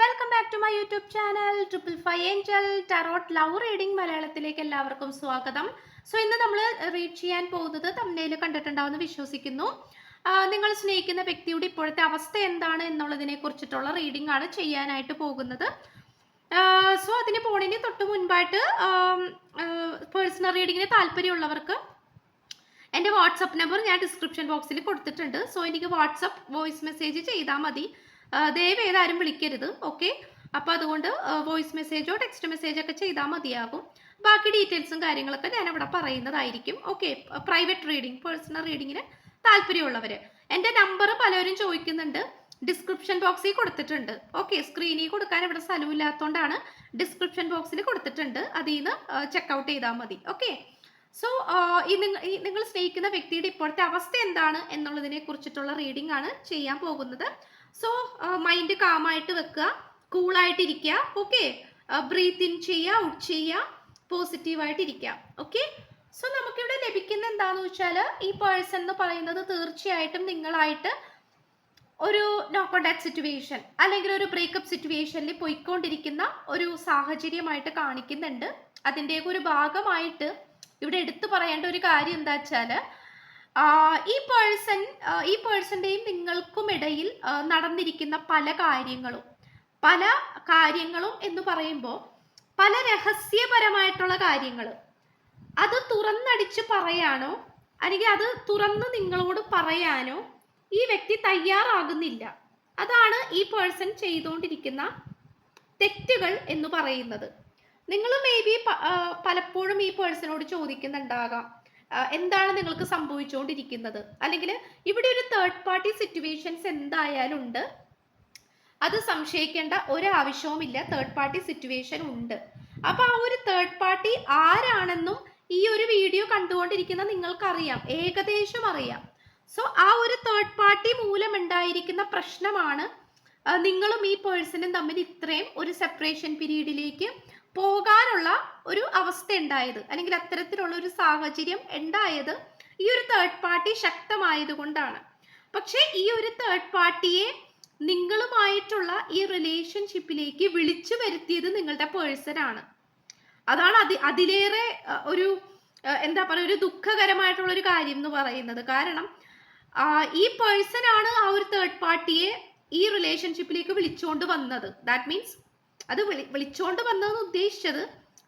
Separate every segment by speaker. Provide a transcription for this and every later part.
Speaker 1: welcome back to my YouTube channel triple five angel tarot love reading മലയാളത്തിലേക്ക് എല്ലാവർക്കും സ്വാഗതം so ഇന്ന് നമ്മൾ റീഡ് ചെയ്യാൻ പോകുന്നത് തമ്മിൽ കണ്ടിട്ടുണ്ടാവുമെന്ന് വിശ്വസിക്കുന്നു നിങ്ങൾ സ്നേഹിക്കുന്ന വ്യക്തിയുടെ ഇപ്പോഴത്തെ അവസ്ഥ എന്താണ് എന്നുള്ളതിനെ കുറിച്ചിട്ടുള്ള റീഡിംഗ് ആണ് ചെയ്യാനായിട്ട് പോകുന്നത് സോ അതിന് പോണിന് തൊട്ട് മുൻപായിട്ട് പേഴ്സണൽ റീഡിങ്ങിന് താല്പര്യമുള്ളവർക്ക് എൻ്റെ വാട്സപ്പ് നമ്പർ ഞാൻ ഡിസ്ക്രിപ്ഷൻ ബോക്സിൽ കൊടുത്തിട്ടുണ്ട് സോ എനിക്ക് വാട്സപ്പ് വോയിസ് മെസ്സേജ് ചെയ്താൽ മതി ദയവ് ആരും വിളിക്കരുത് ഓക്കെ അപ്പോൾ അതുകൊണ്ട് വോയിസ് മെസ്സേജോ ടെക്സ്റ്റ് മെസ്സേജോ ഒക്കെ ചെയ്താൽ മതിയാകും ബാക്കി ഡീറ്റെയിൽസും കാര്യങ്ങളൊക്കെ ഞാൻ ഇവിടെ പറയുന്നതായിരിക്കും ഓക്കെ പ്രൈവറ്റ് റീഡിംഗ് പേഴ്സണൽ റീഡിങ്ങിന് താല്പര്യമുള്ളവർ എൻ്റെ നമ്പർ പലരും ചോദിക്കുന്നുണ്ട് ഡിസ്ക്രിപ്ഷൻ ബോക്സിൽ കൊടുത്തിട്ടുണ്ട് ഓക്കെ സ്ക്രീനിൽ കൊടുക്കാൻ ഇവിടെ സ്ഥലമില്ലാത്തതുകൊണ്ടാണ് ഡിസ്ക്രിപ്ഷൻ ബോക്സിൽ കൊടുത്തിട്ടുണ്ട് അതിൽ നിന്ന് ചെക്കൗട്ട് ചെയ്താൽ മതി ഓക്കെ സോ ഈ നിങ്ങൾ സ്നേഹിക്കുന്ന വ്യക്തിയുടെ ഇപ്പോഴത്തെ അവസ്ഥ എന്താണ് എന്നുള്ളതിനെ കുറിച്ചിട്ടുള്ള റീഡിംഗ് ആണ് ചെയ്യാൻ പോകുന്നത് സോ മൈൻഡ് കാമായിട്ട് വെക്കുക കൂളായിട്ടിരിക്കുക ഓക്കെ ബ്രീത്ത് ഇൻ ചെയ്യുക ഔട്ട് ചെയ്യുക പോസിറ്റീവായിട്ടിരിക്കുക ഓക്കെ സോ നമുക്കിവിടെ ലഭിക്കുന്ന എന്താന്ന് വെച്ചാൽ ഈ പേഴ്സൺ എന്ന് പറയുന്നത് തീർച്ചയായിട്ടും നിങ്ങളായിട്ട് ഒരു നോ കോണ്ടാക്ട് സിറ്റുവേഷൻ അല്ലെങ്കിൽ ഒരു ബ്രേക്കപ്പ് സിറ്റുവേഷനിൽ പോയിക്കൊണ്ടിരിക്കുന്ന ഒരു സാഹചര്യമായിട്ട് കാണിക്കുന്നുണ്ട് അതിൻ്റെയൊക്കെ ഒരു ഭാഗമായിട്ട് ഇവിടെ എടുത്തു പറയേണ്ട ഒരു കാര്യം എന്താ വെച്ചാൽ ഈ പേഴ്സൺ ഈ പേഴ്സൻ്റെയും നിങ്ങൾക്കും ഇടയിൽ നടന്നിരിക്കുന്ന പല കാര്യങ്ങളും പല കാര്യങ്ങളും എന്ന് പറയുമ്പോൾ പല രഹസ്യപരമായിട്ടുള്ള കാര്യങ്ങൾ അത് തുറന്നടിച്ച് പറയാനോ അല്ലെങ്കിൽ അത് തുറന്ന് നിങ്ങളോട് പറയാനോ ഈ വ്യക്തി തയ്യാറാകുന്നില്ല അതാണ് ഈ പേഴ്സൺ ചെയ്തുകൊണ്ടിരിക്കുന്ന തെറ്റുകൾ എന്ന് പറയുന്നത് നിങ്ങൾ മേ ബി പലപ്പോഴും ഈ പേഴ്സണോട് ചോദിക്കുന്നുണ്ടാകാം എന്താണ് നിങ്ങൾക്ക് സംഭവിച്ചുകൊണ്ടിരിക്കുന്നത് അല്ലെങ്കിൽ ഇവിടെ ഒരു തേർഡ് പാർട്ടി സിറ്റുവേഷൻസ് എന്തായാലും ഉണ്ട് അത് സംശയിക്കേണ്ട ഒരാവശ്യവുമില്ല തേർഡ് പാർട്ടി സിറ്റുവേഷൻ ഉണ്ട് അപ്പോൾ ആ ഒരു തേർഡ് പാർട്ടി ആരാണെന്നും ഈ ഒരു വീഡിയോ കണ്ടുകൊണ്ടിരിക്കുന്ന നിങ്ങൾക്കറിയാം ഏകദേശം അറിയാം സോ ആ ഒരു തേർഡ് പാർട്ടി മൂലമുണ്ടായിരിക്കുന്ന പ്രശ്നമാണ് നിങ്ങളും ഈ പേഴ്സണും തമ്മിൽ ഇത്രയും ഒരു സെപ്പറേഷൻ പീരീഡിലേക്ക് പോകാനുള്ള ഒരു അവസ്ഥ ഉണ്ടായത് അല്ലെങ്കിൽ അത്തരത്തിലുള്ള ഒരു സാഹചര്യം ഉണ്ടായത് ഈ ഒരു തേർഡ് പാർട്ടി ശക്തമായത് കൊണ്ടാണ് പക്ഷേ ഈ ഒരു തേർഡ് പാർട്ടിയെ നിങ്ങളുമായിട്ടുള്ള ഈ റിലേഷൻഷിപ്പിലേക്ക് വിളിച്ചു വരുത്തിയത് നിങ്ങളുടെ പേഴ്സൺ ആണ് അതാണ് അതി അതിലേറെ ഒരു എന്താ പറയുക ഒരു ദുഃഖകരമായിട്ടുള്ള ഒരു കാര്യം എന്ന് പറയുന്നത് കാരണം ഈ പേഴ്സൺ ആണ് ആ ഒരു തേർഡ് പാർട്ടിയെ ഈ റിലേഷൻഷിപ്പിലേക്ക് വിളിച്ചുകൊണ്ട് വന്നത് ദാറ്റ് മീൻസ് അത് വിളി വിളിച്ചുകൊണ്ട് വന്നതെന്ന് ഉദ്ദേശിച്ചത്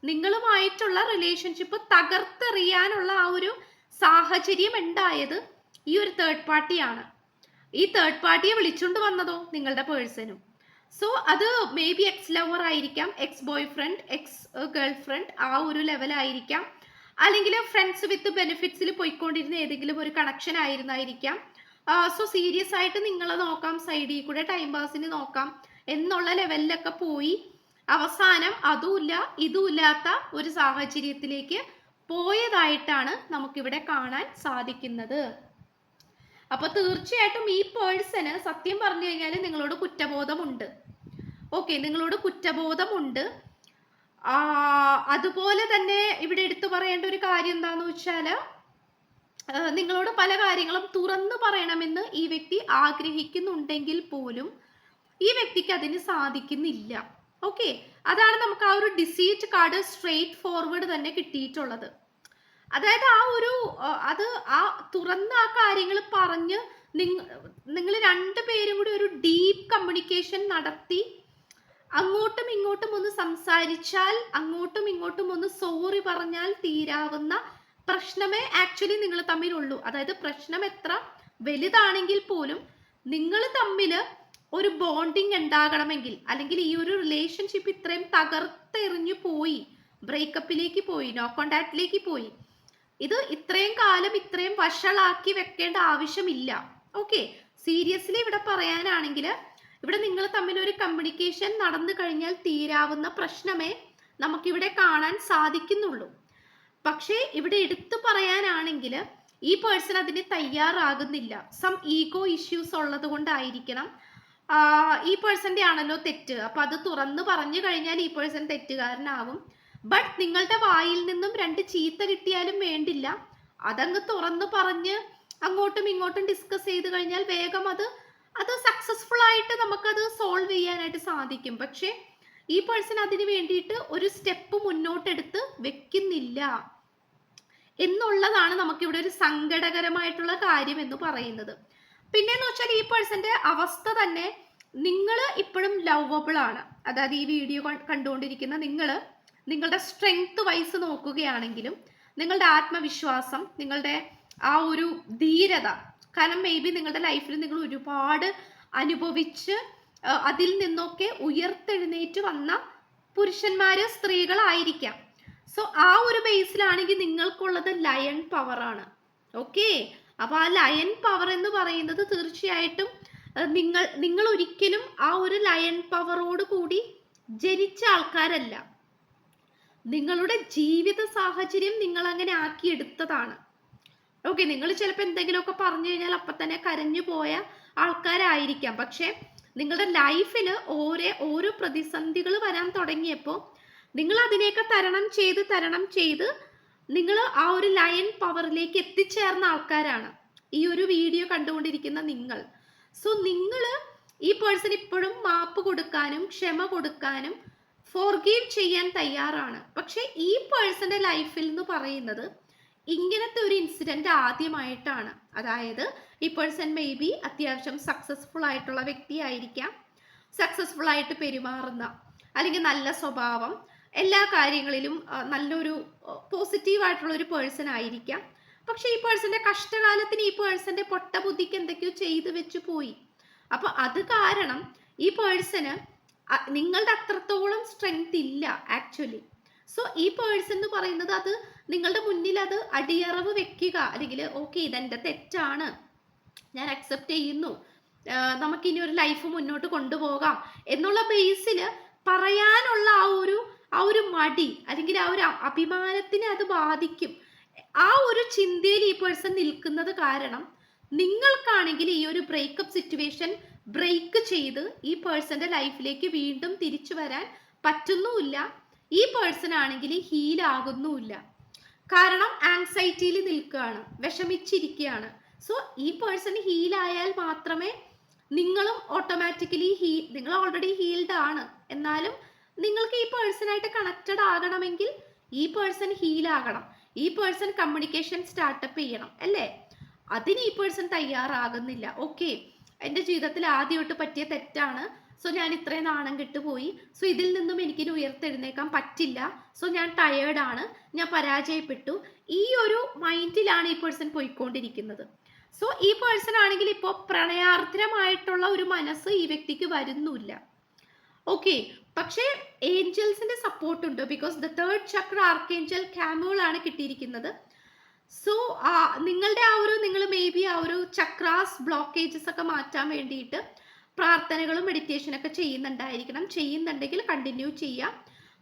Speaker 1: നിങ്ങളുമായിട്ടുള്ള റിലേഷൻഷിപ്പ് തകർത്തെറിയാനുള്ള ആ ഒരു സാഹചര്യം ഉണ്ടായത് ഈ ഒരു തേർഡ് പാർട്ടിയാണ് ഈ തേർഡ് പാർട്ടിയെ വിളിച്ചുകൊണ്ട് വന്നതോ നിങ്ങളുടെ പേഴ്സണും സോ അത് മേ ബി എക്സ് ലവർ ആയിരിക്കാം ex boyfriend ex girlfriend ആ ഒരു ലെവലായിരിക്കാം അല്ലെങ്കിൽ ഫ്രണ്ട്സ് വിത്ത് ബെനിഫിറ്റ്സിൽ പോയിക്കൊണ്ടിരുന്ന ഏതെങ്കിലും ഒരു കണക്ഷൻ ആയിരുന്നായിരിക്കാം സോ സീരിയസ് ആയിട്ട് നിങ്ങളെ നോക്കാം സൈഡിൽ കൂടെ ടൈം പാസിന് നോക്കാം എന്നുള്ള ലെവലിലൊക്കെ പോയി അവസാനം അതുമില്ല ഇതുമില്ലാത്ത ഒരു സാഹചര്യത്തിലേക്ക് പോയതായിട്ടാണ് നമുക്കിവിടെ കാണാൻ സാധിക്കുന്നത് അപ്പോൾ തീർച്ചയായിട്ടും ഈ പേഴ്സന് സത്യം പറഞ്ഞു കഴിഞ്ഞാൽ നിങ്ങളോട് കുറ്റബോധമുണ്ട് ഓക്കെ നിങ്ങളോട് കുറ്റബോധമുണ്ട് ആ അതുപോലെ തന്നെ ഇവിടെ എടുത്തു പറയേണ്ട ഒരു കാര്യം എന്താന്ന് വെച്ചാൽ നിങ്ങളോട് പല കാര്യങ്ങളും തുറന്നു പറയണമെന്ന് ഈ വ്യക്തി ആഗ്രഹിക്കുന്നുണ്ടെങ്കിൽ പോലും ഈ വ്യക്തിക്ക് അതിന് സാധിക്കുന്നില്ല ഓക്കെ അതാണ് നമുക്ക് ആ ഒരു ഡിസീറ്റ് കാർഡ് സ്ട്രെയിറ്റ് ഫോർവേഡ് തന്നെ കിട്ടിയിട്ടുള്ളത് അതായത് ആ ഒരു അത് ആ തുറന്ന ആ കാര്യങ്ങൾ പറഞ്ഞ് നിങ്ങൾ രണ്ടു പേരും കൂടി ഒരു ഡീപ്പ് കമ്മ്യൂണിക്കേഷൻ നടത്തി അങ്ങോട്ടും ഇങ്ങോട്ടും ഒന്ന് സംസാരിച്ചാൽ അങ്ങോട്ടും ഇങ്ങോട്ടും ഒന്ന് സോറി പറഞ്ഞാൽ തീരാവുന്ന പ്രശ്നമേ ആക്ച്വലി നിങ്ങൾ തമ്മിലുള്ളൂ അതായത് പ്രശ്നം എത്ര വലുതാണെങ്കിൽ പോലും നിങ്ങൾ തമ്മില് ഒരു ബോണ്ടിങ് ഉണ്ടാകണമെങ്കിൽ അല്ലെങ്കിൽ ഈ ഒരു റിലേഷൻഷിപ്പ് ഇത്രയും തകർത്തെറിഞ്ഞു പോയി ബ്രേക്കപ്പിലേക്ക് പോയി നോ കോണ്ടാക്റ്റിലേക്ക് പോയി ഇത് ഇത്രയും കാലം ഇത്രയും വഷളാക്കി വെക്കേണ്ട ആവശ്യമില്ല ഓക്കെ സീരിയസ്ലി ഇവിടെ പറയാനാണെങ്കിൽ ഇവിടെ നിങ്ങൾ തമ്മിൽ ഒരു കമ്മ്യൂണിക്കേഷൻ നടന്നു കഴിഞ്ഞാൽ തീരാവുന്ന പ്രശ്നമേ നമുക്കിവിടെ കാണാൻ സാധിക്കുന്നുള്ളൂ പക്ഷേ ഇവിടെ എടുത്തു പറയാനാണെങ്കിൽ ഈ പേഴ്സൺ അതിന് തയ്യാറാകുന്നില്ല സം ഈഗോ ഇഷ്യൂസ് ഉള്ളത് കൊണ്ടായിരിക്കണം ഈ പേഴ്സന്റെ ആണല്ലോ തെറ്റ് അപ്പൊ അത് തുറന്നു പറഞ്ഞു കഴിഞ്ഞാൽ ഈ പേഴ്സൺ തെറ്റുകാരനാവും ബട്ട് നിങ്ങളുടെ വായിൽ നിന്നും രണ്ട് ചീത്ത കിട്ടിയാലും വേണ്ടില്ല അതങ്ങ് തുറന്നു പറഞ്ഞ് അങ്ങോട്ടും ഇങ്ങോട്ടും ഡിസ്കസ് ചെയ്ത് കഴിഞ്ഞാൽ വേഗം അത് അത് സക്സസ്ഫുൾ ആയിട്ട് നമുക്കത് സോൾവ് ചെയ്യാനായിട്ട് സാധിക്കും പക്ഷേ ഈ പേഴ്സൺ അതിന് വേണ്ടിയിട്ട് ഒരു സ്റ്റെപ്പ് മുന്നോട്ടെടുത്ത് വെക്കുന്നില്ല എന്നുള്ളതാണ് നമുക്കിവിടെ ഒരു സങ്കടകരമായിട്ടുള്ള കാര്യം എന്ന് പറയുന്നത് പിന്നെയെന്ന് വെച്ചാൽ ഈ പേഴ്സന്റെ അവസ്ഥ തന്നെ നിങ്ങൾ ഇപ്പോഴും ലവബിൾ ആണ് അതായത് ഈ വീഡിയോ കണ്ടുകൊണ്ടിരിക്കുന്ന നിങ്ങൾ നിങ്ങളുടെ സ്ട്രെങ്ത് വൈസ് നോക്കുകയാണെങ്കിലും നിങ്ങളുടെ ആത്മവിശ്വാസം നിങ്ങളുടെ ആ ഒരു ധീരത കാരണം മേ ബി നിങ്ങളുടെ ലൈഫിൽ നിങ്ങൾ ഒരുപാട് അനുഭവിച്ച് അതിൽ നിന്നൊക്കെ ഉയർത്തെഴുന്നേറ്റ് വന്ന പുരുഷന്മാർ സ്ത്രീകളായിരിക്കാം സോ ആ ഒരു ബേസിലാണെങ്കിൽ നിങ്ങൾക്കുള്ളത് ലയൺ പവറാണ് ഓക്കേ അപ്പോൾ ആ ലയൺ പവർ എന്ന് പറയുന്നത് തീർച്ചയായിട്ടും നിങ്ങൾ നിങ്ങൾ ഒരിക്കലും ആ ഒരു ലയൺ പവറോട് കൂടി ജനിച്ച ആൾക്കാരല്ല നിങ്ങളുടെ ജീവിത സാഹചര്യം നിങ്ങൾ അങ്ങനെ ആക്കിയെടുത്തതാണ് ഓക്കെ നിങ്ങൾ ചിലപ്പോൾ എന്തെങ്കിലുമൊക്കെ പറഞ്ഞു കഴിഞ്ഞാൽ അപ്പം തന്നെ കരഞ്ഞു പോയ ആൾക്കാരായിരിക്കാം പക്ഷേ നിങ്ങളുടെ ലൈഫിൽ ഓരോ ഓരോ പ്രതിസന്ധികൾ വരാൻ തുടങ്ങിയപ്പോൾ നിങ്ങൾ അതിനെയൊക്കെ തരണം ചെയ്ത് തരണം ചെയ്ത് നിങ്ങൾ ആ ഒരു ലയൻ പവറിലേക്ക് എത്തിച്ചേർന്ന ആൾക്കാരാണ് ഈ ഒരു വീഡിയോ കണ്ടുകൊണ്ടിരിക്കുന്ന നിങ്ങൾ സോ നിങ്ങൾ ഈ പേഴ്സൺ ഇപ്പോഴും മാപ്പ് കൊടുക്കാനും ക്ഷമ കൊടുക്കാനും ഫോർഗീവ് ചെയ്യാൻ തയ്യാറാണ് പക്ഷെ ഈ പേഴ്സന്റെ ലൈഫിൽ എന്ന് പറയുന്നത് ഇങ്ങനത്തെ ഒരു ഇൻസിഡന്റ് ആദ്യമായിട്ടാണ് അതായത് ഈ പേഴ്സൺ മേ ബി അത്യാവശ്യം സക്സസ്ഫുൾ ആയിട്ടുള്ള വ്യക്തിയായിരിക്കാം സക്സസ്ഫുൾ ആയിട്ട് പെരുമാറുന്ന അല്ലെങ്കിൽ നല്ല സ്വഭാവം എല്ലാ കാര്യങ്ങളിലും നല്ലൊരു പോസിറ്റീവായിട്ടുള്ള ഒരു പേഴ്സൺ ആയിരിക്കാം പക്ഷെ ഈ പേഴ്സന്റെ കഷ്ടകാലത്തിന് ഈ പേഴ്സന്റെ പൊട്ട ബുദ്ധിക്ക് എന്തൊക്കെയോ ചെയ്തു വെച്ച് പോയി അപ്പൊ അത് കാരണം ഈ പേഴ്സന് നിങ്ങളുടെ അത്രത്തോളം സ്ട്രെങ്ത് ഇല്ല ആക്ച്വലി സോ ഈ പേഴ്സൺ എന്ന് പറയുന്നത് അത് നിങ്ങളുടെ മുന്നിൽ അത് അടിയറവ് വെക്കുക അല്ലെങ്കിൽ ഓക്കെ ഇതെന്റെ തെറ്റാണ് ഞാൻ അക്സെപ്റ്റ് ചെയ്യുന്നു നമുക്കിനി ഒരു ലൈഫ് മുന്നോട്ട് കൊണ്ടുപോകാം എന്നുള്ള ബേസിൽ പറയാനുള്ള ആ ഒരു ആ ഒരു മടി അല്ലെങ്കിൽ ആ ഒരു അഭിമാനത്തിനെ അത് ബാധിക്കും ആ ഒരു ചിന്തയിൽ ഈ പേഴ്സൺ നിൽക്കുന്നത് കാരണം നിങ്ങൾക്കാണെങ്കിൽ ഈ ഒരു ബ്രേക്കപ്പ് സിറ്റുവേഷൻ ബ്രേക്ക് ചെയ്ത് ഈ പേഴ്സന്റെ ലൈഫിലേക്ക് വീണ്ടും തിരിച്ചു വരാൻ പറ്റുന്നുമില്ല ഈ പേഴ്സൺ ആണെങ്കിൽ ഹീലാകുന്നുമില്ല കാരണം ആൻസൈറ്റിയിൽ നിൽക്കുകയാണ് വിഷമിച്ചിരിക്കുകയാണ് സോ ഈ പേഴ്സൺ ഹീലായാൽ മാത്രമേ നിങ്ങളും ഓട്ടോമാറ്റിക്കലി ഹീ നിങ്ങൾ ഓൾറെഡി ഹീൽഡ് ആണ് എന്നാലും നിങ്ങൾക്ക് ഈ പേഴ്സണായിട്ട് കണക്റ്റഡ് ആകണമെങ്കിൽ ഈ പേഴ്സൺ ഹീലാകണം ഈ പേഴ്സൺ കമ്മ്യൂണിക്കേഷൻ സ്റ്റാർട്ടപ്പ് ചെയ്യണം അല്ലേ അതിന് ഈ പേഴ്സൺ തയ്യാറാകുന്നില്ല ഓക്കെ എൻ്റെ ജീവിതത്തിൽ ആദ്യമായിട്ട് പറ്റിയ തെറ്റാണ് സോ ഞാൻ ഇത്രയും നാണം കെട്ടുപോയി സോ ഇതിൽ നിന്നും എനിക്ക് ഉയർത്തെഴുന്നേക്കാൻ പറ്റില്ല സോ ഞാൻ ടയേർഡാണ് ഞാൻ പരാജയപ്പെട്ടു ഈ ഒരു മൈൻഡിലാണ് ഈ പേഴ്സൺ പോയിക്കൊണ്ടിരിക്കുന്നത് സോ ഈ പേഴ്സൺ ആണെങ്കിൽ ഇപ്പോൾ പ്രണയാർദ്രമായിട്ടുള്ള ഒരു മനസ്സ് ഈ വ്യക്തിക്ക് വരുന്നില്ല ഓക്കെ പക്ഷേ ഏഞ്ചൽസിന്റെ സപ്പോർട്ട് ഉണ്ട് because the third chakra archangel Chamuel ആണ് കിട്ടിയിരിക്കുന്നത് സോ നിങ്ങളുടെ ആ ഒരു നിങ്ങൾ മേ ബി ആ ഒരു ചക്രാസ് ബ്ലോക്കേജസ് ഒക്കെ മാറ്റാൻ വേണ്ടിയിട്ട് പ്രാർത്ഥനകളും മെഡിറ്റേഷനൊക്കെ ചെയ്യുന്നുണ്ടായിരിക്കണം ചെയ്യുന്നുണ്ടെങ്കിൽ കണ്ടിന്യൂ ചെയ്യാം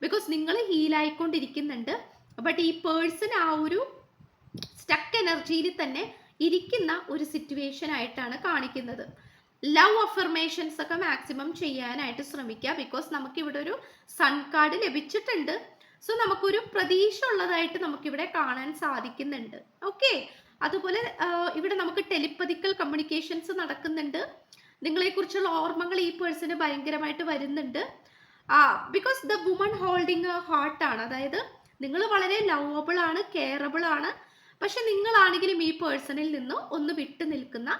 Speaker 1: ബിക്കോസ് നിങ്ങൾ ഹീലായിക്കൊണ്ടിരിക്കുന്നുണ്ട് ബട്ട് ഈ പേഴ്സൺ ആ ഒരു സ്റ്റക്ക് എനർജിയിൽ തന്നെ ഇരിക്കുന്ന ഒരു സിറ്റുവേഷൻ ആയിട്ടാണ് കാണിക്കുന്നത് ലവ് അഫർമേഷൻസ് ഒക്കെ മാക്സിമം ചെയ്യാനായിട്ട് ശ്രമിക്കുക ബിക്കോസ് നമുക്കിവിടെ ഒരു സൺ കാർഡ് ലഭിച്ചിട്ടുണ്ട് സോ നമുക്കൊരു പ്രതീക്ഷ ഉള്ളതായിട്ട് നമുക്കിവിടെ കാണാൻ സാധിക്കുന്നുണ്ട് ഓക്കെ അതുപോലെ ഇവിടെ നമുക്ക് ടെലിപ്പതിക്കൽ കമ്മ്യൂണിക്കേഷൻസ് നടക്കുന്നുണ്ട് നിങ്ങളെക്കുറിച്ചുള്ള ഓർമ്മകൾ ഈ പേഴ്സണ് ഭയങ്കരമായിട്ട് വരുന്നുണ്ട് ആ ബിക്കോസ് ദ വുമൺ ഹോൾഡിങ് ആണ് അതായത് നിങ്ങൾ വളരെ ലവബിൾ ആണ് കെയറബിൾ ആണ് പക്ഷെ നിങ്ങളാണെങ്കിലും ഈ പേഴ്സണിൽ നിന്ന് ഒന്ന് വിട്ടു നിൽക്കുന്ന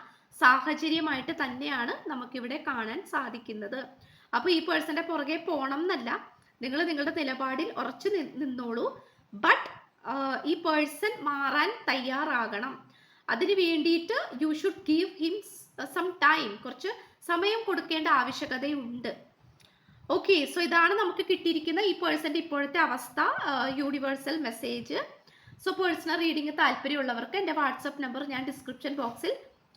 Speaker 1: സാഹചര്യമായിട്ട് തന്നെയാണ് നമുക്കിവിടെ കാണാൻ സാധിക്കുന്നത് അപ്പോൾ ഈ പേഴ്സന്റെ പുറകെ പോകണം എന്നല്ല നിങ്ങൾ നിങ്ങളുടെ നിലപാടിൽ ഉറച്ചു നിന്നോളൂ ബട്ട് ഈ പേഴ്സൺ മാറാൻ തയ്യാറാകണം അതിന് വേണ്ടിയിട്ട് you should give him some time കുറച്ച് സമയം കൊടുക്കേണ്ട ആവശ്യകതയുണ്ട് ഓക്കെ സോ ഇതാണ് നമുക്ക് കിട്ടിയിരിക്കുന്ന ഈ പേഴ്സന്റെ ഇപ്പോഴത്തെ അവസ്ഥ universal message so personal reading താല്പര്യമുള്ളവർക്ക് എൻ്റെ വാട്സപ്പ് നമ്പർ ഞാൻ ഡിസ്ക്രിപ്ഷൻ ബോക്സിൽ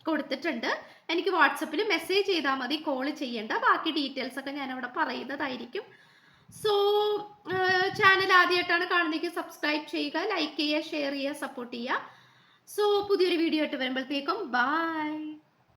Speaker 1: കൊടുത്തിട്ടുണ്ട് എനിക്ക് വാട്സപ്പിൽ മെസ്സേജ് ചെയ്താൽ മതി കോൾ ചെയ്യേണ്ട ബാക്കി ഡീറ്റെയിൽസ് ഒക്കെ ഞാൻ അവിടെ പറയുന്നതായിരിക്കും സോ ചാനൽ ആദ്യമായിട്ടാണ് കാണുന്നതെങ്കിൽ സബ്സ്ക്രൈബ് ചെയ്യുക ലൈക്ക് ചെയ്യുക ഷെയർ ചെയ്യുക സപ്പോർട്ട് ചെയ്യുക സോ പുതിയൊരു വീഡിയോ ആയിട്ട് വരുമ്പോഴത്തേക്കും ബായ്